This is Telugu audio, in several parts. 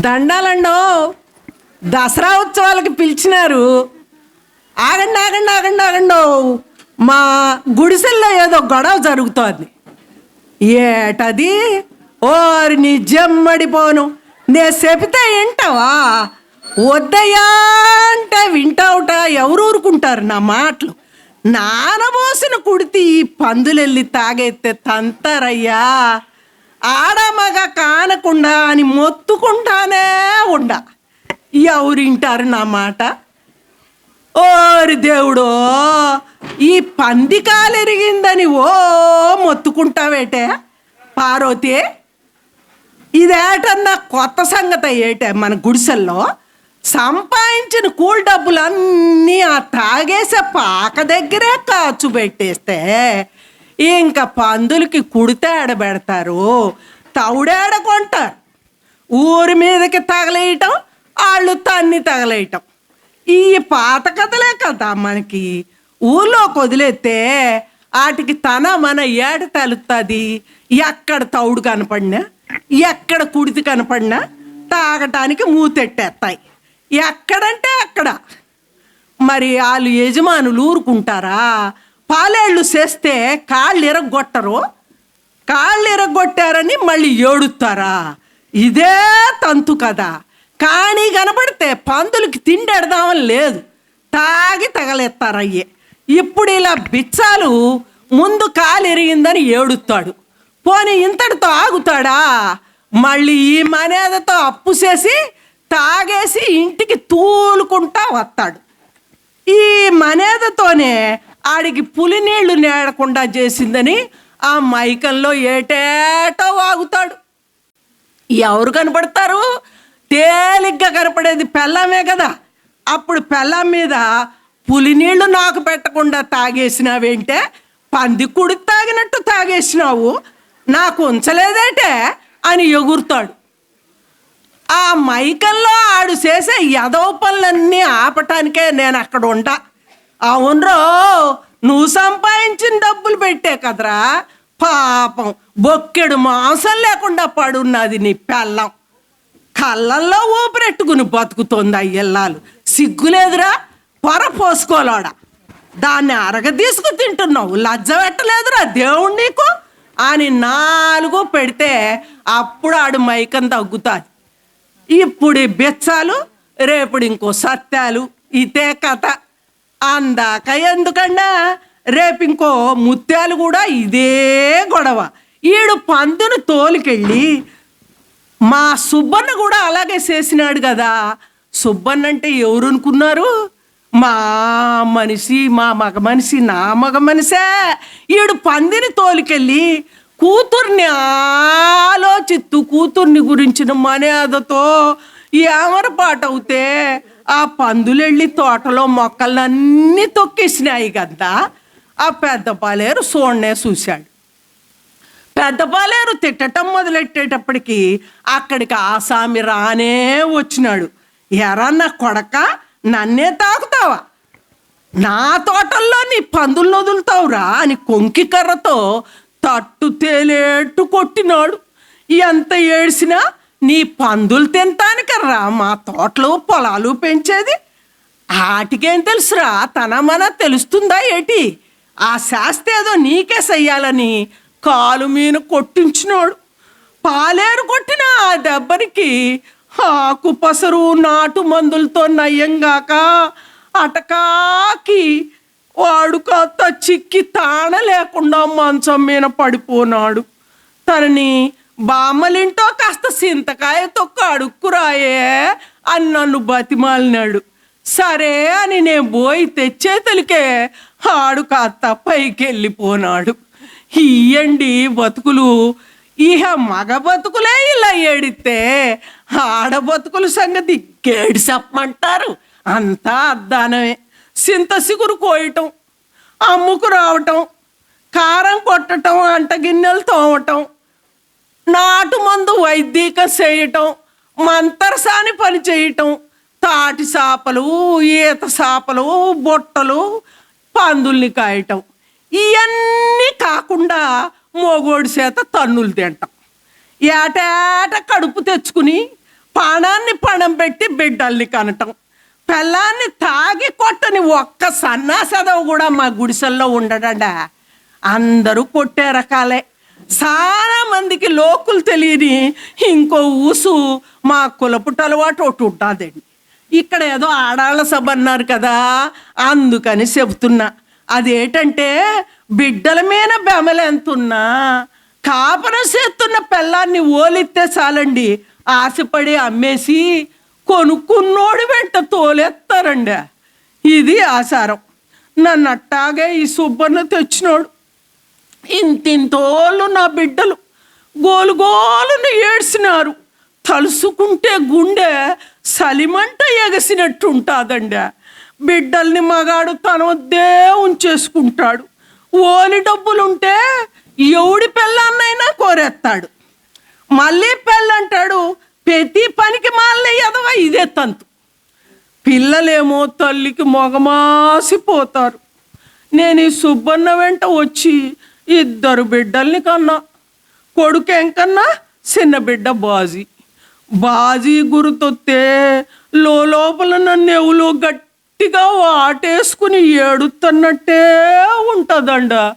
దండాలండో దసరా ఉత్సవాలకి పిలిచినారు. ఆగండి ఆగండి ఆగండి ఆగండో. మా గుడిసెల్లో ఏదో గొడవ జరుగుతోంది. ఏటది? ఓరి నీ జమ్మడిపోను నే చెబితే వింటావా? వద్దయ్యా అంటే వింటావుట. ఎవరు ఊరుకుంటారు నా మాటలు? నానబోసిన కుడితి ఈ పందులెళ్ళి తాగైతే తంతారయ్యా. ఆడమగ కానకుండా అని మొత్తుకుంటానే ఉండ. ఎవరింటారు నా మాట? ఓరి దేవుడో ఈ పంది కాలెరిగిందని ఓ మొత్తుకుంటావేటే? పార్వతి ఇదేటన్నా కొత్త సంగతి ఏటే మన గుడిసెల్లో? సంపాదించిన కూల్ డబ్బులన్నీ ఆ తాగేసే పాక దగ్గరే ఖర్చు పెట్టేస్తే ఇంకా పందులకి కుడితే ఆడబెడతారు తౌడేడ కొంటారు ఊరి మీదకి తగలేయటం వాళ్ళు తన్ని తగలేయటం. ఈ పాత కథలే కదా మనకి. ఊళ్ళోకి వదిలేస్తే వాటికి తన మన ఏడ తలుతుంది ఎక్కడ తౌడు కనపడినా ఎక్కడ కుడితి కనపడినా తాగటానికి మూతెట్టేస్తాయి ఎక్కడంటే అక్కడ. మరి వాళ్ళు యజమానులు ఊరుకుంటారా? పాలేళ్ళు చేస్తే కాళ్ళు ఇరగొట్టరు. కాళ్ళు ఇరగొట్టారని మళ్ళీ ఏడుతారా? ఇదే తంతు కదా కానీ కనపడితే పందులకి తిండెడదామని లేదు. తాగి తగలేస్తారయ్యే. ఇప్పుడు ఇలా బిచ్చాలు ముందు కాలు ఎరిగిందని ఏడుస్తాడు పోనీ ఇంతటితో ఆగుతాడా? మళ్ళీ ఈ మనేదతో అప్పు చేసి తాగేసి ఇంటికి తూలుకుంటా వస్తాడు. ఈ మనేదతోనే ఆడికి పులి నీళ్ళు నేడకుండా చేసిందని ఆ మైకంలో ఏటేటో వాగుతాడు. ఎవరు కనపడతారు? తేలిగ్గా కనపడేది పెళ్ళమే కదా. అప్పుడు పెళ్ళం మీద పులి నీళ్ళు నాకు పెట్టకుండా తాగేసినావేంటే పంది కుడి తాగినట్టు తాగేసినావు నాకు ఉంచలేదేటే అని ఎగురుతాడు. ఆ మైకంలో ఆడు చేసే యదవ పనులన్నీ ఆపటానికే నేను అక్కడ ఉంటా. అవునరో నువ్వు సంపాదించిన డబ్బులు పెట్టే కదరా. పాపం బొక్కెడు మాంసం లేకుండా పడున్నది నీ పెళ్ళం. కళ్ళల్లో ఊపిరెట్టుకుని బతుకుతుంది అయ్యల్లాలు సిగ్గులేదురా పొర పోసుకోలోడా. దాన్ని అరగ తీసుకు తింటున్నావు. లజ్జ పెట్టలేదురా దేవుడు నీకు? అని నాలుగు పెడితే అప్పుడు ఆడు మైకం తగ్గుతుంది. ఇప్పుడు బెచ్చాలు రేపుడు ఇంకో సత్యాలు. ఇదే కథ. అందాక ఎందుకన్నా రేపు ఇంకో ముత్యాలు కూడా ఇదే గొడవ. ఈడు పందును తోలుకెళ్ళి మా సుబ్బన్న కూడా అలాగే చేసినాడు కదా సుబ్బన్న అంటే ఎవరు అనుకున్నారు మా మనిషి మా మగ మనిషి నా మగ మనిషే. ఈడు పందిని తోలుకెళ్ళి కూతుర్ని ఆలోచిస్తూ కూతుర్ని గురించిన మర్యాదతో ఏమరపాటవుతే ఆ పందులెళ్ళి తోటలో మొక్కలన్నీ తొక్కేసినాయి కదా ఆ పెద్ద పాలేరు సోడ్నే చూశాడు. పెద్ద పాలేరు తిట్టటం మొదలెట్టేటప్పటికి అక్కడికి ఆసామి రానే వచ్చినాడు. ఎరా నా కొడక నన్నే తాకుతావా? నా తోటల్లో నీ పందులు వదులుతావురా అని కొంకి కర్రతో తట్టు తేలేట్టు కొట్టినాడు. ఎంత ఏడ్చినా నీ పందులు తినటానికర్రా మా తోటలో పొలాలు పెంచేది. ఆటికేం తెలుసురా? తన మన తెలుస్తుందా ఏటి? ఆ శాస్తి ఏదో నీకే చెయ్యాలని కాలు మీద కొట్టించినాడు. పాలేరు కొట్టిన ఆ దెబ్బరికి ఆకు పసరు నాటు మందులతో నయ్యంగాక అటకాకి వాడు కాస్త చిక్కి తాణ లేకుండా మంచం మీద పడిపోనాడు. తనని బామ్మలింటో కాస్త సింతకాయ తొక్క అడుక్కురాయే అని నన్ను బతిమాలినాడు. సరే అని నేను పోయి తెచ్చేతలికే ఆడు కాస్త పైకి వెళ్ళిపోనాడు ఇయ్యండి బతుకులు. ఇహ మగ బతుకులే ఇలా ఏడితే ఆడ బతుకుల సంగతి గేడి చెప్పమంటారు? అంతా అద్దానమే. సింత సిగురు కోయటం అమ్ముకు రావటం కారం కొట్టటం అంట గిన్నెలు తోమటం నాటు మందు వైద్యక చేయటం మంతరసాని పని చేయటం తాటి చేపలు ఈత చేపలు బుట్టలు పందుల్ని కాయటం. ఇవన్నీ కాకుండా మోగోడి చేత తన్నులు తింటాం. ఏటేట కడుపు తెచ్చుకుని పణాన్ని పణం పెట్టి బిడ్డల్ని కనటం. పెళ్ళాన్ని తాగి కొట్టని ఒక్క సన్నాసదవు కూడా మా గుడిసెల్లో ఉండడా అందరూ కొట్టే రకాలే. చాలా మందికి లోకులు తెలియని ఇంకో ఊసు మా కులపుట అలవాటు ఒకటి ఉంటుందండి. ఇక్కడ ఏదో ఆడాళ్ళ సభ అన్నారు కదా అందుకని చెబుతున్నా. అదేంటంటే బిడ్డల మీద బెమలెంతున్నా కాపరం చేస్తున్న పిల్లాన్ని ఓలిస్తే చాలండి. ఆశపడి అమ్మేసి కొనుక్కున్నోడు వెంట తోలేస్తారండి. ఇది ఆసారం నన్ను అట్టాగే ఈ సుబ్బన్న తెచ్చినోడు ఇంతింతోళ్ళు నా బిడ్డలు. గోలు గోలును ఏడ్చినారు. తలుసుకుంటే గుండె సలిమంట ఎగసినట్టు ఉంటుందండి బిడ్డల్ని మగాడు తన వద్దే ఉంచేసుకుంటాడు ఓలి డబ్బులుంటే ఎవడి పెళ్ళాన్నైనా కోరేస్తాడు మళ్ళీ పెళ్ళంటాడు ప్రతి పనికి మళ్ళీ ఎదవ ఇదే తంతు. పిల్లలేమో తల్లికి మొగమాసిపోతారు. నేను ఈ సుబ్బన్న వెంట వచ్చి ఇద్దరు బిడ్డల్ని కన్నా కొడుకెంకన్నా చిన్న బిడ్డ బాజీ. బాజీ గుర్తొత్తే లోపల నన్ను ఎవలో గట్టిగా వాటేసుకుని ఏడుతున్నట్టే ఉంటుందండ.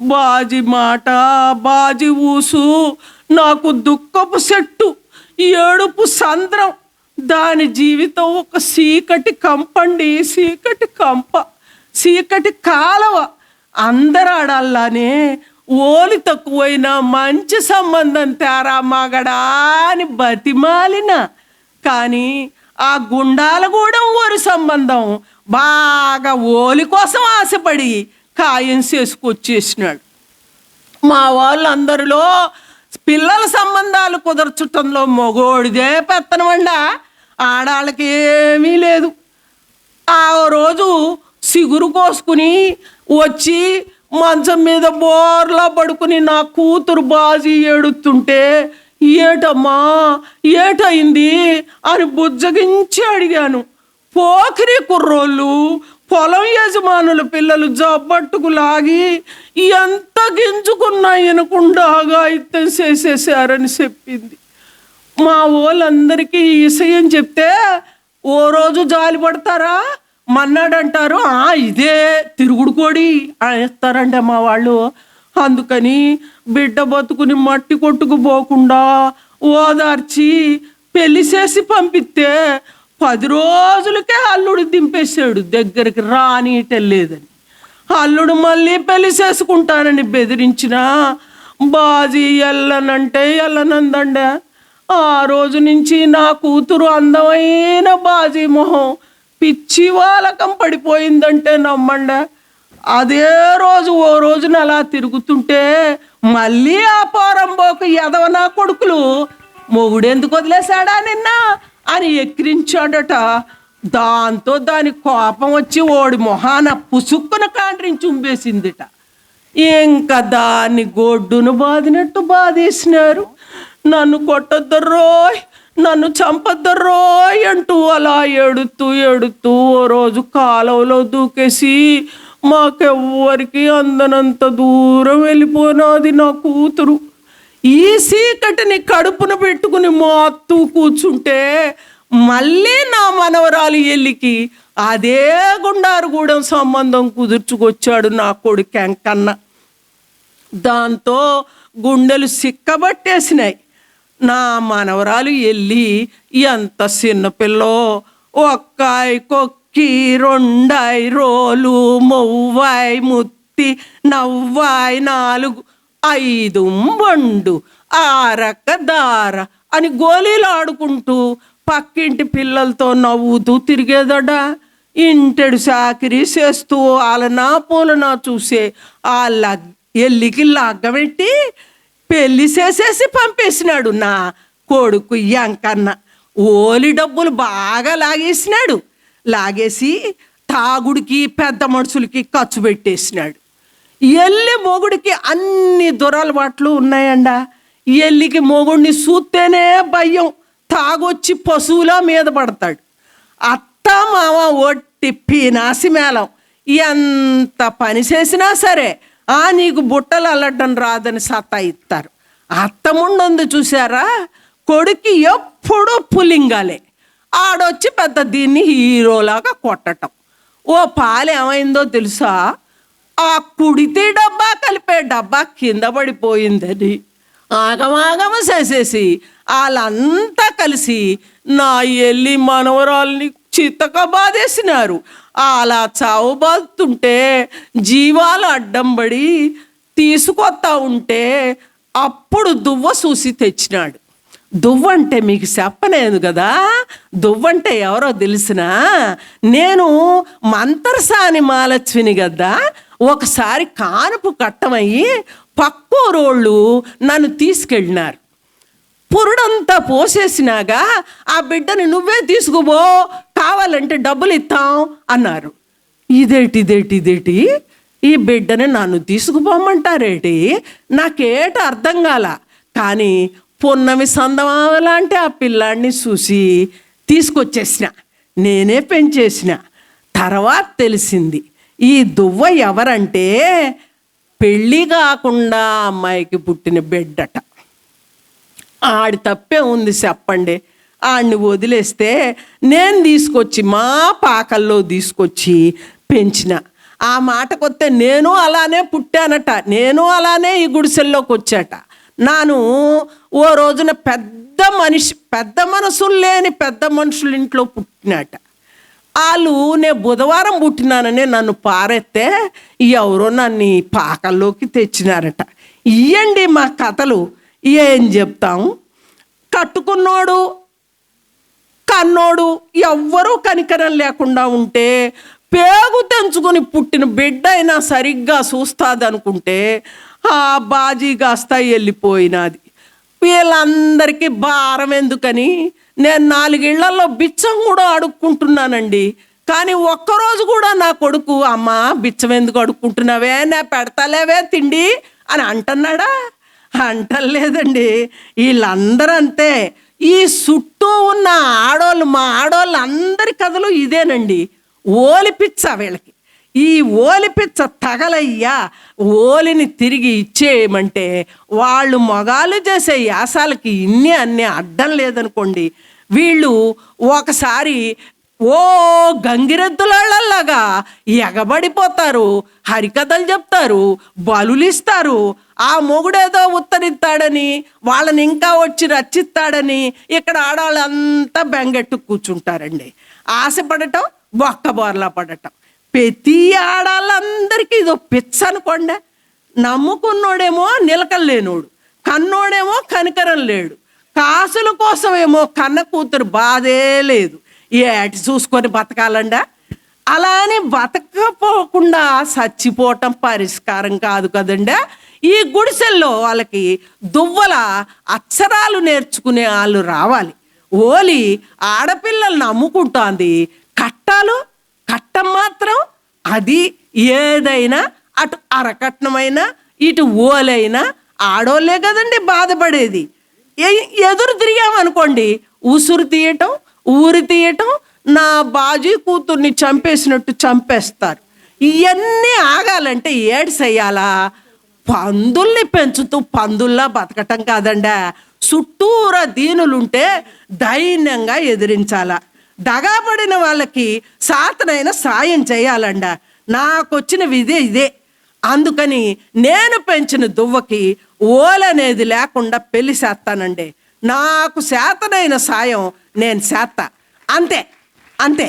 బాజీ మాట బాజీ ఊసు నాకు దుఃఖపు చెట్టు ఏడుపు సంద్రం. దాని జీవితం ఒక చీకటి కంపండి చీకటి కంప చీకటి కాలవ. అందరు ఆడాలనే ఓలి తక్కువైన మంచి సంబంధం తేరా మగడా అని బతిమాలిన. కానీ ఆ గుండాలగూడెం ఊరి సంబంధం బాగా ఓలి కోసం ఆశపడి ఖాయం చేసుకొచ్చేసినాడు. మా వాళ్ళందరిలో పిల్లల సంబంధాలు కుదర్చటంలో మగోడిదే పెత్తనమండ. ఆడాళ్ళకి ఏమీ లేదు. ఆ రోజు సిగురు కోసుకుని వచ్చి మంచం మీద బోర్లా పడుకుని నా కూతురు బాజీ ఏడుతుంటే ఏటమ్మా ఏటయింది? అని బుజ్జగించి అడిగాను. పోకిరి కుర్రోళ్ళు పొలం యజమానుల పిల్లలు జబ్బట్టుకు లాగి ఎంత గింజుకున్నా వినకుండా ఇత్తం చేసేసారని చెప్పింది. మా వాళ్ళందరికీ ఈ విషయం చెప్తే ఓ రోజు జాలి పడతారా మన్నాడంటారు "ఆ, ఇదే తిరుగుడు కోడి అనేస్తారండి మా వాళ్ళు. అందుకని బిడ్డ బతుకుని మట్టి కొట్టుకుపోకుండా ఓదార్చి పెళ్ళి చేసి పంపిస్తే పది రోజులకే అల్లుడు దింపేశాడు. దగ్గరికి రానియటలేదని అల్లుడు మళ్ళీ పెళ్ళి చేసుకుంటానని బెదిరించిన బాజీ ఎల్లనంటే ఎల్లనందండ. ఆ రోజు నుంచి నా కూతురు అందమైన బాజీ మొహం పిచ్చి వాలకం పడిపోయిందంటే నమ్మండ. అదే రోజు ఓ రోజున అలా తిరుగుతుంటే మళ్ళీ ఆ పోరంబోకు ఎదవ నా కొడుకులు మొగుడెందుకు వదిలేశాడా నిన్న? అని ఎక్కిరించాడట. దాంతో దాని కోపం వచ్చి ఓడి మొహాన పుసుక్కున కాండ్రించి చుంబేసిందిట ఇంకా దాన్ని గొడ్డును బాదినట్టు బాధేసినారు. నన్ను కొట్టొద్దర్రోయ్! నన్ను చంపొద్దర్రోయ్ అంటూ అలా ఏడుతూ ఏడుతూ ఓ రోజు కాలువలో దూకేసి మాకెవ్వరికి అందనంత దూరం వెళ్ళిపోనాది నా కూతురు. ఈ చీకటిని కడుపున పెట్టుకుని మోత్తూ కూర్చుంటే మళ్ళీ నా మనవరాలు ఎల్లికి అదే గుండారుగూడెం సంబంధం కుదుర్చుకొచ్చాడు నా కొడుకు ఎంకన్న. దాంతో గుండెలు సిక్కబట్టేసినాయి. నా మనవరాలు వెళ్ళి ఎంత చిన్నపిల్లో ఒక్కాయి కొక్కి రెండాయి రోలు మొవ్వాయి ముత్తి నవ్వాయి నాలుగు ఐదు బండు ఆరక్క దార అని గోళీలు ఆడుకుంటూ పక్కింటి పిల్లలతో నవ్వుతూ తిరిగేదట. ఇంటెడు సాకిరి చేస్తూ వాళ్ళనా పూలనా చూసే ఆ లగ్ ఎల్లికి లగ్గబెట్టి పెళ్ళి చేసేసి పంపేసినాడు నా కొడుకు ఎంకన్న ఓలి డబ్బులు బాగా లాగేసినాడు. లాగేసి తాగుడికి పెద్ద మనుషులకి ఖర్చు పెట్టేసినాడు. ఎల్లి మొగుడికి అన్ని దురలవాట్లు ఉన్నాయండ. ఎల్లికి మొగుడిని చూస్తేనే భయం. తాగొచ్చి పశువులా మీద పడతాడు. అత్త మామ ఒట్టి పీనాసి మేళం. ఎంత పని చేసినా సరే ఆ నీకు బుట్టలు అల్లడం రాదని సత్తా ఇస్తారు. అత్త చూసారా కొడుకు ఎప్పుడూ పులింగాలే. ఆడొచ్చి పెద్ద దీన్ని హీరోలాగా కొట్టటం. ఓ పాలు ఏమైందో తెలుసా? ఆ కుడితి డబ్బా కలిపే డబ్బా కింద పడిపోయిందని. ఆగమాగమ చేసేసి వాళ్ళంతా కలిసి నా ఎల్లి మనవరాల్ని చిత్తక బాధేసినారు అలా చావు బాదుతుంటే జీవాలు అడ్డం పడి తీసుకొస్తా ఉంటే అప్పుడు దువ్వ చూసి తెచ్చినాడు. దువ్వంటే మీకు చెప్పలేదు కదా? దువ్వంటే ఎవరో తెలిసినా నేను మంతర్సాని మాలచ్విని కదా ఒకసారి కానుపు కట్టమయ్యి పక్కూరోళ్ళు నన్ను తీసుకెళ్ళినారు. పొరుడంతా పోసేసినాగా ఆ బిడ్డని నువ్వే తీసుకుపో కావాలంటే డబ్బులు ఇస్తాం అన్నారు. ఇదేటి ఇదేటి ఇదేటి? ఈ బిడ్డని నన్ను తీసుకుపోమంటారేటి? నాకేట అర్థం కాల. కానీ పొన్నమి సందమావ లాంటి ఆ పిల్లాడిని చూసి తీసుకొచ్చేసిన. నేనే పెంచేసిన. తర్వాత తెలిసింది. ఈ దువ్వ ఎవరంటే పెళ్ళి కాకుండా అమ్మాయికి పుట్టిన బిడ్డట. ఆడి తప్పే ఉంది చెప్పండి. ఆడిని వదిలేస్తే నేను తీసుకొచ్చి మా పాకల్లో తీసుకొచ్చి పెంచిన. ఆ మాటకొస్తే నేను అలానే పుట్టానట. నేను అలానే ఈ గుడిసెల్లోకి వచ్చాట నాను ఓ రోజున పెద్ద మనిషి పెద్ద మనసులు లేని పెద్ద మనుషుల ఇంట్లో పుట్టినట. వాళ్ళు నేను బుధవారం పుట్టినానని నన్ను పారెత్తే ఎవరో నన్ను పాకల్లోకి తెచ్చినారట. ఇయ్యండి మా కథలు. ఏం చెప్తాం? కట్టుకున్నోడు కన్నోడు ఎవ్వరూ కనికరం లేకుండా ఉంటే పేగు తెంచుకొని పుట్టిన బిడ్డ అయినా సరిగ్గా చూస్తాదనుకుంటే ఆ బాజీ కాస్త వెళ్ళిపోయినది వీళ్ళందరికీ భారం ఎందుకని? నేను నాలుగేళ్ళలో బిచ్చం కూడా అడుక్కుంటున్నానండి. కానీ ఒక్కరోజు కూడా నా కొడుకు అమ్మ బిచ్చం ఎందుకు అడుక్కుంటున్నావే? నా పెడతలేవే తిండి? అని అంటున్నాడా? అంటలేదండి. వీళ్ళందరూ అంతే ఈ చుట్టూ ఉన్న ఆడోళ్ళు మా ఆడోళ్ళు అందరి కథలు ఇదేనండి. ఓలిపిచ్చ వీళ్ళకి. ఈ ఓలిపిచ్చ తగలయ్యా ఓలిని తిరిగి ఇచ్చేయమంటే వాళ్ళు మొగాలు చేసే యాసాలకి ఇన్ని అన్ని అడ్డం లేదనుకోండి వీళ్ళు ఒకసారి ఓ గంగిరెద్దులలాగా ఎగబడిపోతారు హరికథలు చెప్తారు బలులిస్తారు. ఆ మొగుడేదో ఉత్తరిస్తాడని వాళ్ళని ఇంకా వచ్చి రచ్చిస్తాడని ఇక్కడ ఆడవాళ్ళంతా బెంగెట్టు కూర్చుంటారండి. ఆశపడటం బొక్క బోర్లా పడటం. ప్రతి ఆడాళ్ళందరికీ ఇదో పిచ్చ అనుకోండి. నమ్ముకున్నోడేమో నిలకలేనోడు కన్నోడేమో కనికరం లేడు. కాసుల కోసమేమో కన్న కూతురు బాధే లేదు. ఏటి చూసుకొని బతకాలండా? అలా అని బతకపోకుండా చచ్చిపోవటం పరిష్కారం కాదు కదండా? ఈ గుడిసెల్లో వాళ్ళకి దువ్వల అక్షరాలు నేర్చుకునే వాళ్ళు రావాలి. ఓలి ఆడపిల్లల్ని అమ్ముకుంటోంది కట్టాలు? కట్టం మాత్రం? అది ఏదైనా? అటు అరకట్నమైనా? ఇటు ఓలైనా? ఆడోళ్ళే కదండి బాధపడేది. ఎదురు తిరిగామనుకోండి ఉసురు తీయటం ఊరి తీయటం నా బాజీ కూతుర్ని చంపేసినట్టు చంపేస్తారు. ఇవన్నీ ఆగాలంటే ఏడ్సేయాలా? పందుల్ని పెంచుతూ పందుల్లా బతకటం కాదండా. చుట్టూరా దీనులుంటే దైన్యంగా ఎదిరించాల. దగాపడిన వాళ్ళకి సాతనైన సాయం చేయాలండ. నాకొచ్చిన విధి ఇదే. అందుకని నేను పెంచిన దువ్వకి ఓలనేది లేకుండా పెళ్ళి చేస్తానండి. నాకు శాతనైన సాయం నేను చేస్తా అంతే అంతే.